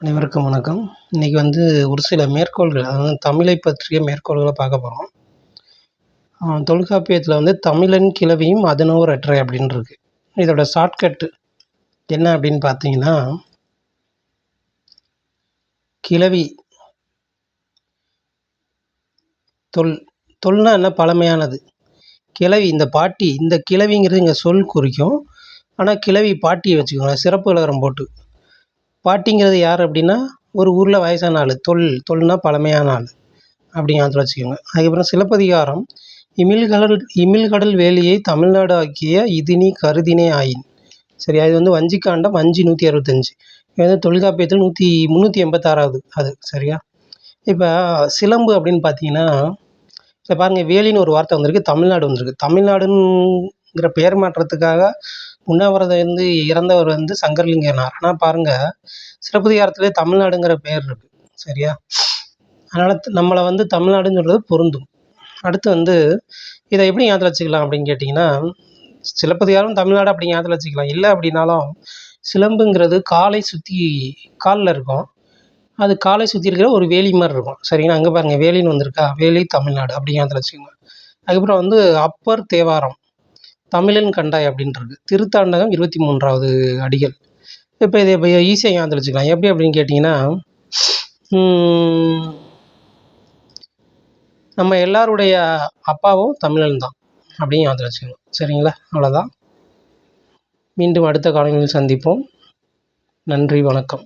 அனைவருக்கும் வணக்கம். இன்றைக்கி வந்து ஒரு சில மேற்கோள்கள் அதாவது தமிழை பற்றிய மேற்கோள்களை பார்க்க போகிறோம் தொல்காப்பியத்தில் வந்து தமிழன் கிளவியும் அதனோர் அற்றை அப்படின்னு இருக்கு. இதோட ஷார்ட்கட்டு என்ன அப்படின்னு பார்த்தீங்கன்னா கிளவி தொல் தொல்னா என்ன? பழமையானது. கிளவி இந்த பாட்டி இந்த கிளவிங்கிறது இங்கே சொல் குறிக்கும். ஆனால் கிளவி பாட்டியை வச்சுக்கோங்க சிறப்பு விளக்கரம் போட்டு. பாட்டிங்கிறது யார் அப்படின்னா ஒரு ஊரில் வயசான ஆள். தொல் தொல்னா பழமையான ஆள். அப்படிங்கிறத வச்சுக்கோங்க. அதுக்கப்புறம் சிலப்பதிகாரம் இமிழ்கடல் இமிழ்கடல் வேலியை தமிழ்நாடு ஆக்கிய இதுனி கருதினே ஆயின். சரியா இது வந்து வஞ்சிக்காண்டம் அஞ்சு நூற்றி அறுபத்தஞ்சு. இது வந்து தொல்காப்பியத்தில் நூற்றி முந்நூற்றி எண்பத்தாறாவது அது. சரியா? இப்போ சிலம்பு அப்படின்னு பார்த்தீங்கன்னா இப்போ பாருங்கள் வேலின்னு ஒரு வார்த்தை வந்திருக்கு தமிழ்நாடு வந்திருக்கு. தமிழ்நாடுங்கிற பெயர் மாற்றத்துக்காக உண்ணாவிரதம் இருந்து இறந்தவர் வந்து சங்கரலிங்கனார். ஆனால் பாருங்கள் சிலப்பதிகாரத்திலே தமிழ்நாடுங்கிற பெயர் இருக்குது சரியா? அதனால் நம்மளை வந்து தமிழ்நாடுன்னு சொல்கிறது பொருந்தும். அடுத்து வந்து இதை எப்படி ஞாபகத்தில் வச்சுக்கலாம் அப்படின்னு கேட்டிங்கன்னா சிலப்பதிகாரம் தமிழ்நாடு அப்படி ஞாபகத்தில் வச்சுக்கலாம். இல்லை அப்படின்னாலும் சிலம்புங்கிறது காலை சுற்றி காலில் இருக்கும். அது காலை சுற்றி இருக்கிற ஒரு வேலி மாதிரி இருக்கும். சரிங்களா? அங்கே பாருங்கள் வேலின்னு வந்திருக்கா? வேலி தமிழ்நாடு அப்படி ஞாபகத்தில் வச்சுக்கோங்க. அதுக்கப்புறம் வந்து அப்பர் தேவாரம். தமிழன் கண்டாய் அப்படின்றது. திருத்தாண்டகம் இருபத்தி மூன்றாவது அடிகள். இப்போ இதை இப்போ ஈஸியாக ஞாபகத்தில் வச்சுக்கலாம் எப்படி அப்படின்னு கேட்டிங்கன்னா நம்ம எல்லாருடைய அப்பாவும் தமிழன் தான் அப்படின்னு ஞாபகத்தில் வச்சுக்கணும் சரிங்களா? அவ்வளோதான் மீண்டும் அடுத்த காலங்களில் சந்திப்போம். நன்றி வணக்கம்.